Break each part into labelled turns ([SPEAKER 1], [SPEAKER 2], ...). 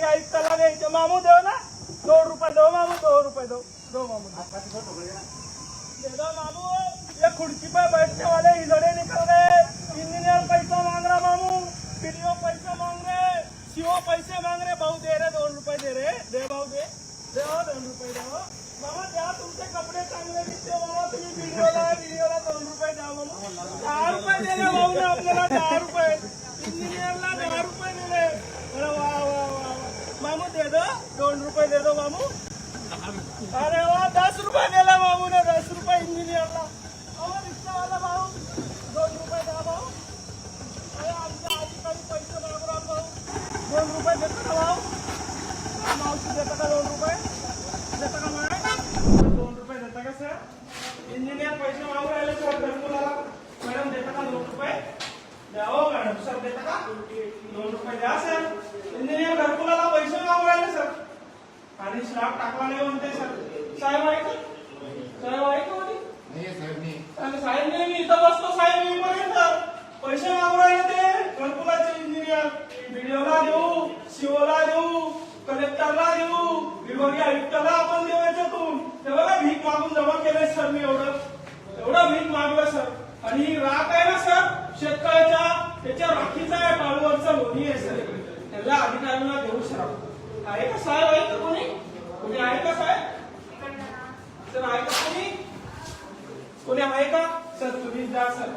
[SPEAKER 1] द्यायचे विभागीय आयुक्ताला द्यायचे. मामू देव ना? दोन रुपये दो मामू दोन रुपये दो दो मामू. दे दो मामू. ये खुर्ची पे बैठने वाले हिलोड़े निकल गए इंजीनियर पैसा मांग रहा मामू. पीडीओ पैसा मांग रहे सीओ पैसे मांग रहे भाऊ दे रहे दोन रुपये दे रहे दे भाऊ दे. दे हो, दोन रुपये दे हो. मामा द्या तुमचे कपडे चांगले दिसते. बाबा तुम्ही व्हिडिओला व्हिडिओला दोन रुपये द्या हो मामा. दहा रुपये दे भाऊ आपल्याला दहा रुपये. इंजिनियरला दहा रुपये दिले अरे वा वा वा वा. मामू दे दो दोन रुपये दे दो मामू अरे वा दस रुपये दिला भाऊ ने दस रुपये इंजिनियरला अहो रिक्षावाला भाऊ दोन रुपये द्या भाऊ अरे आमच्या अधिकारी पैसे मागू राहिला भाऊ दोन रुपये देतो का भाऊ मावशी देता का दोन रुपये देता का मॅडम दोन रुपये देता का सर इंजिनियर पैसे मागू राहिले सर घरकुलाला मॅडम देता का दोन रुपये द्या हो मॅडम सर देता का दोन रुपये द्या सर इंजिनियर घरकुलाला पैसे मागू राहिले सर आणि स्लॅब टाकला नाही म्हणते सर. साहेब आहे का साहेब आहे. का? आणि साहेब नाही मी इथं बसतो साहेब मी पर्यंत पैसे मागू राहिले ते घरकुलाचे इंजिनियर व्हिडिओला देऊ सीओला देऊ कलेक्टरला देऊ विभागीय आयुक्ताला आपण देऊ याच्यातून. ते बघा भीक मागून जमा केलंय सर मी एवढं. एवढं भीक मागलं सर. आणि ही राख आहे ना सर शेतकऱ्याच्या त्याच्या राखीचा आहे टाळूवरचा लोणी आहे सर. त्याला अधिकाऱ्यांना देऊ सर. आहे का साहेब? आहे का कोणी? कोणी आहे का साहेब? सर आहे का कोणी? कोणी आहे का? सर तुम्ही जा सर.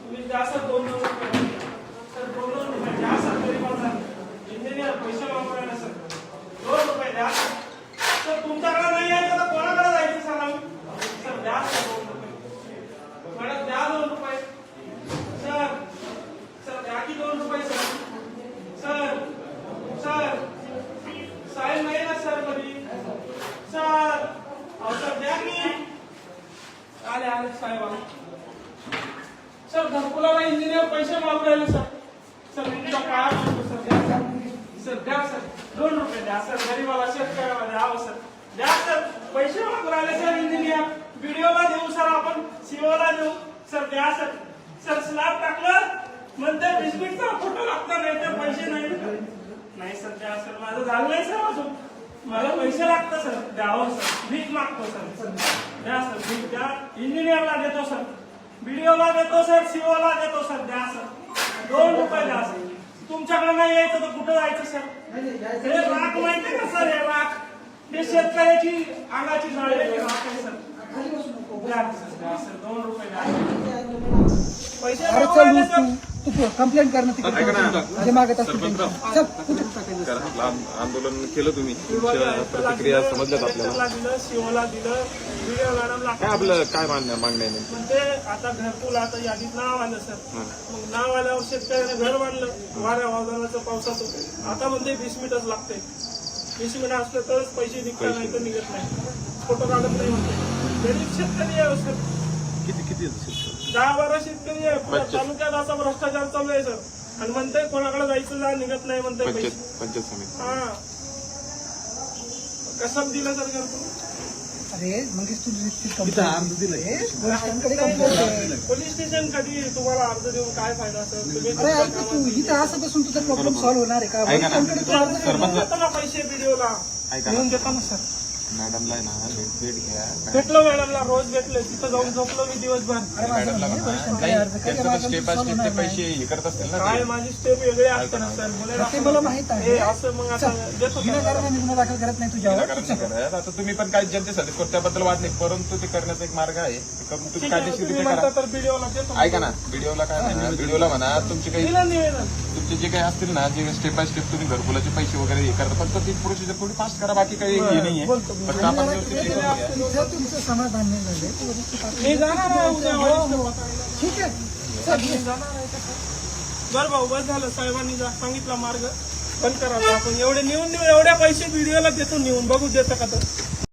[SPEAKER 1] तुम्ही जा सर दोन दोन रुपये सर दोन दोन रुपये द्या सर तरी पण सर इंजिनियर पैसे वापरायला सर दोन रुपये द्या. सर तुमच्याकडे नाही आहे तर कोणाकडे जायचं सर आम्ही सर द्या सर दोन रुपये मॅडम द्या दोन रुपये सर सर द्या की दोन रुपये सर सर सर साहेब नाही ना सर कधी सर अहो सर द्या की आले सर घरकुलाला इंजिनियर पैसे मागू राहिले सर सर तुमचा पाया सर. द्या सर. सर द्या सर. दोन रुपये द्या सर. गरीबाला शेतकऱ्याला द्या हो सर. द्या सर. पैसे मागू राहिले सर इंजिनियर व्हिडिओला देऊ सर आपण. सीओला देऊ. सर द्या सर. सर स्लॅब टाकलं. म्हणते बिस्किटचा फोटो लागतो नाही तर पैसे नाही. नाही सर द्या सर. माझं झालं नाही सर अजून. मला पैसे लागतात सर. द्यावं सर. भीक मागतो सर. सर द्या सर. भीक द्या इंजिनियरला देतो सर. व्हिडिओला देतो सर. सीओला देतो सर. द्या सर. दोन रुपये द्या सर. तुमच्याकडे नाही यायचं तर कुठं जायचं सर? हे राख माहिती का सर? हे राख हे शेतकऱ्याची अंगाची झाड आहे सर. द्या, सर, द्या, सर, दोन रुपये द्या. पैसे
[SPEAKER 2] कंप्लेंट कर ना. तिकडे जे मागत असतील
[SPEAKER 3] कारण आंदोलन केलं तुम्ही. प्रतिक्रिया समजल्यात आपल्याला.
[SPEAKER 1] शेतकऱ्याला दिलं शिवला दिलं व्हिडिओ मॅडमला
[SPEAKER 3] काय आपलं काय मान्य मागण्या आहे नेमकी?
[SPEAKER 1] म्हणते आता घरकुल आता यादीत नाव आलं सर. मग नाव आल्यावर शेतकऱ्याने घर बांधलं. वाऱ्या वादळाचं पावसाचं. आता म्हणते वीस मिनिटच लागते वीस मिनिट असलं तरच पैसे निघतात नाही तर निघत नाही. फोटो काढत नाही म्हणते. गरीब शेतकरी आहे सर.
[SPEAKER 3] किती किती?
[SPEAKER 1] दहा बारा शेतकरी आहे. पुऱ्या. तालुक्यात असा भ्रष्टाचार चालू आहे सर. आणि म्हणते कोणाकडे जायचं जा निघत नाही म्हणते
[SPEAKER 3] पंचायत
[SPEAKER 1] पैसे.
[SPEAKER 3] पंचायत समिती.
[SPEAKER 1] हा. कसं दिलं सर घरकुल
[SPEAKER 2] अरे मंगेश तू आहे.
[SPEAKER 1] पोलीस स्टेशन कधी तुम्हाला अर्ज देऊन काय फायदा सर? तुम्ही
[SPEAKER 2] अरे ऐक ना तू इथं असं बसून तुझा प्रॉब्लेम सॉल्व्ह होणार आहे का?
[SPEAKER 3] ऐका ना.
[SPEAKER 2] वरिष्ठांकडे तू अर्ज कर.
[SPEAKER 1] पैसे व्हिडिओला
[SPEAKER 3] ऐका ना
[SPEAKER 1] सर.
[SPEAKER 3] मॅडमला आहे ना भेट भेट घ्या.
[SPEAKER 1] भेटलो मॅडमला रोज भेटलो तिथं जाऊन झोपलो मी दिवसभर.
[SPEAKER 3] मॅडमला म्हणा, स्टेप बाय स्टेप ते. पैसे हे करत असतील ना
[SPEAKER 1] काय. माझी स्टेप वेगळी असते ना सर. मला
[SPEAKER 2] ते मला माहीत आहे.
[SPEAKER 1] हे असं मग आता देतो सर.
[SPEAKER 2] विनाकारण गुन्हा दाखल करत नाही तुझ्यावर.
[SPEAKER 3] आता तुम्ही पण काही जनतेसाठी करतो त्याबद्दल वाद नाही परंतु ते करण्याचा एक मार्ग आहे. करून तुम्ही कायदेशीर रित्या ऐका ना व्हिडिओला काय म्हणा व्हिडिओला म्हणा तुमचे काही तुमचे जे काही असतील ना जे स्टेप बाय स्टेप तुम्ही घरकुलाचे पैसे वगैरे हे करता फक्त ती प्रोसिजर थोडी फास्ट करा बाकी काही हे नाहीये.
[SPEAKER 2] तुमचं समाधान नाही झालं
[SPEAKER 1] मी जाणार आहे उद्या
[SPEAKER 2] ठीक आहे
[SPEAKER 1] बर भाऊ बस झालं साहेबांनी सांगितला मार्ग बंद करा. आपण एवढे नेऊन नेऊन एवढ्या पैसे व्हिडिओला देतो नेऊन. बघू देतं का तर.